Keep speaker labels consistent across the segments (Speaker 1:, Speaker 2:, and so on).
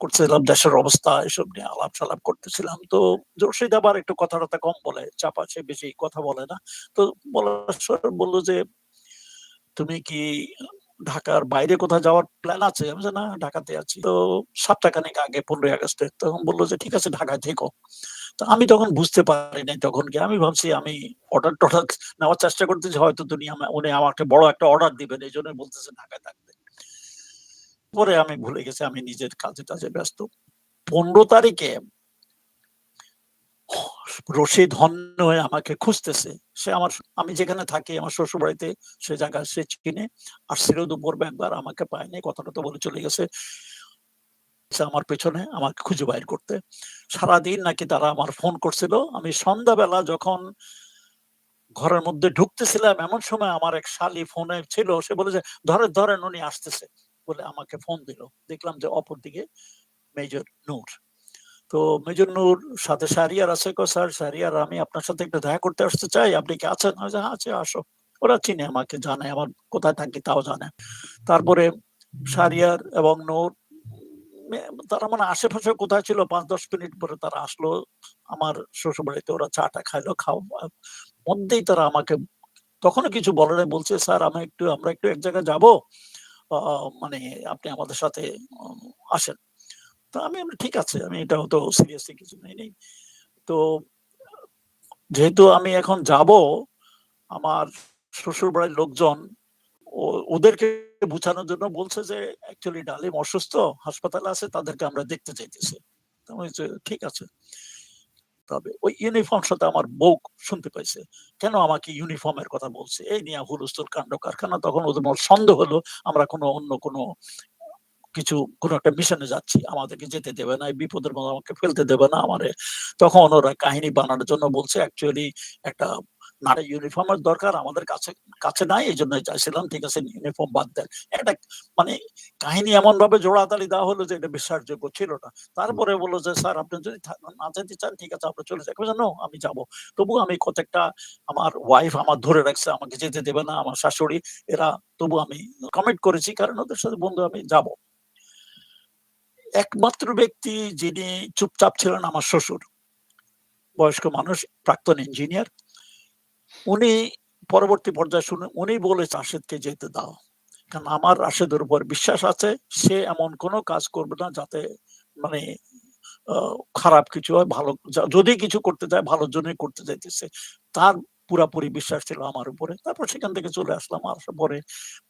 Speaker 1: করছিলাম দেশের অবস্থা এসব নিয়ে আলাপ সালাপ করতেছিলাম। তো জোরশিদ আবার একটু কথা টথা কম বলে চাপা সে বেশি কথা বলে না। তো বলল যে তুমি কি ঢাকার বাইরে কোথাও যাওয়ার প্ল্যান আছে? আমি বলছি, না ঢাকাতে আছি। তো সপ্তাহখানেক আগে পনেরোই আগস্টে তখন বলল যে ঠিক আছে ঢাকায় থেকো। তো আমি তখন বুঝতে পারি নাই তখন কি। আমি ভাবছি আমি অর্ডার টর্ডার নেওয়ার চেষ্টা করতেছি হয়তো তুমি উনি আমাকে বড় একটা অর্ডার দিবেন এই জন্য বলতেছে ঢাকায় থাকতে। পরে আমি ভুলে গেছি, আমি নিজের কাজে টাজে ব্যস্ত। পনেরো তারিখে রশিদ হন্য হয়ে আমাকে খুঁজতেছে। সে আমার, আমি যেখানে থাকি, আমার শ্বশুর বাড়িতে সে জায়গায় সে চিনে আসছিল দুপুর একবার আমাকে পায়নি, কথাটা তো বলে চলে গেছে। আমার পেছনে আমাকে খুঁজে বাইর করতে। সারাদিন নাকি তারা আমার ফোন করছিল। আমি সন্ধ্যাবেলা যখন ঘরের মধ্যে ঢুকতেছিলাম, এমন সময় আমার এক শালি ফোনে ছিল, সে বলে যে, ধরেন ধরেন, উনি আসতেছে। বলে আমাকে ফোন দিল। দেখলাম যে অপর দিকে মেজর নূর। তো মেজর নূর, সাথে সারিয়ার আছে কো স্যার সারিয়ার আমি আপনার সাথে একটু দেখা করতে আসতে চাই। আপনি কি আছেন? হ্যাঁ আছে, আসো। ওরা চিনে আমাকে, জানে আমার কোথায় থাকি, তাও জানে। তারপরে সারিয়ার এবং নূর তারা মানে আশেপাশে কোথায় ছিল পাঁচ দশ মিনিট পরে তারা আসলো আমার শ্বশুর বাড়িতে ওরা চাটা খাইলো খাও মধ্যেই তারা আমাকে, তখনও কিছু বলে বলছে, স্যার, আমি একটু, আমরা একটু এক জায়গায় যাব। মানে আপনি আমাদের সাথে আসেন। তো আমি ঠিক আছে, আমি এটা তো সিরিয়াসলি কিছু নেই নেই। তো যেহেতু আমি এখন যাব, আমার শ্বশুর বাড়ির লোকজন ওদেরকে বুঝানোর জন্য বলছে যে অ্যাকচুয়ালি ডালিম অসুস্থ, হাসপাতালে আছে, তাদেরকে আমরা দেখতে চাইতেছি। ঠিক আছে। তবে ওই ইউনিফর্ম সাথে আমার বউ শুনতে পাইছে। কেন আমাকে ইউনিফর্মের কথা বলছে? এই নিয়ে হুলস্থুল কাণ্ড কারখানা। তখন ওদের সন্দেহ হলো, আমরা কোনো অন্য কোনো কিছু, কোনো একটা মিশনে যাচ্ছি। আমাদেরকে যেতে দেবে না বিপদের মধ্যে আমাকে ফেলতে দেবে না আমারে। তখন ওরা কাহিনী বানানোর জন্য বলছে অ্যাকচুয়ালি একটা ইউনিফর্মের দরকার আমাদের কাছে কাছে নাই, এই জন্য চাইছিলাম, ঠিক আছে ইউনিফর্ম বাদ দেন। একটা মানে কাহিনী এমন ভাবে দেওয়া হলো যে এটা বিশ্বাসযোগ্য ছিল না। তারপরে বলল যে, স্যার, আপনি যদি না যেতে চান, ঠিক আছে, আপনি চলে যাবেন জানো আমি যাব। তবু আমি কতটা আমার ওয়াইফ আমার ধরে রাখছে, আমাকে যেতে দেবে না, আমার শাশুড়ি, এরা, তবু আমি কমেন্ট করেছি, কারণ ওদের সাথে বন্ধু আমি যাব। একমাত্র ব্যক্তি যিনি চুপচাপ ছিলেন আমার শ্বশুর। বয়স্ক মানুষ, প্রাক্তন ইঞ্জিনিয়ার উনি পরবর্তী পর্যায়ে শুনে উনি বলে রাশেদকে যেতে দাও। কারণ আমার রাশেদের উপর বিশ্বাস আছে, সে এমন কোনো কাজ করবে না যাতে মানে খারাপ কিছু হয়, ভালো যদি কিছু করতে চায়, ভালোর জন্যই করতে চাইতেছে। তার পুরাপুরি বিশ্বাস ছিল আমার উপরে। তারপর সেখান থেকে চলে আসলাম। আসার পরে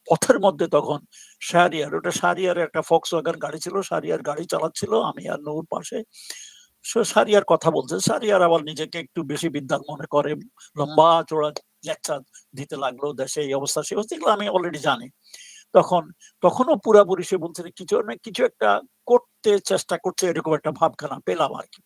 Speaker 1: পথের মধ্যে তখন শাহরিয়ার, ওটা শাহরিয়ার একটা ফক্স ওয়াগার গাড়ি ছিল, শাহরিয়ার গাড়ি চালাচ্ছিল, আমি আর নূর পাশে। সারিয়ার কথা বলছে। সারিয়ার আবার নিজেকে একটু বেশি বিদ্যান মনে করে লম্বা চোড়া লেকচার দিতে লাগল দেশে এই অবস্থা সে অবস্থা আমি অলরেডি জানি। তখন তখনও পুরাপুরি সে বলছে কিছু না কিছু একটা করতে চেষ্টা করছে এরকম একটা ভাবখানা পেলাম আর কি।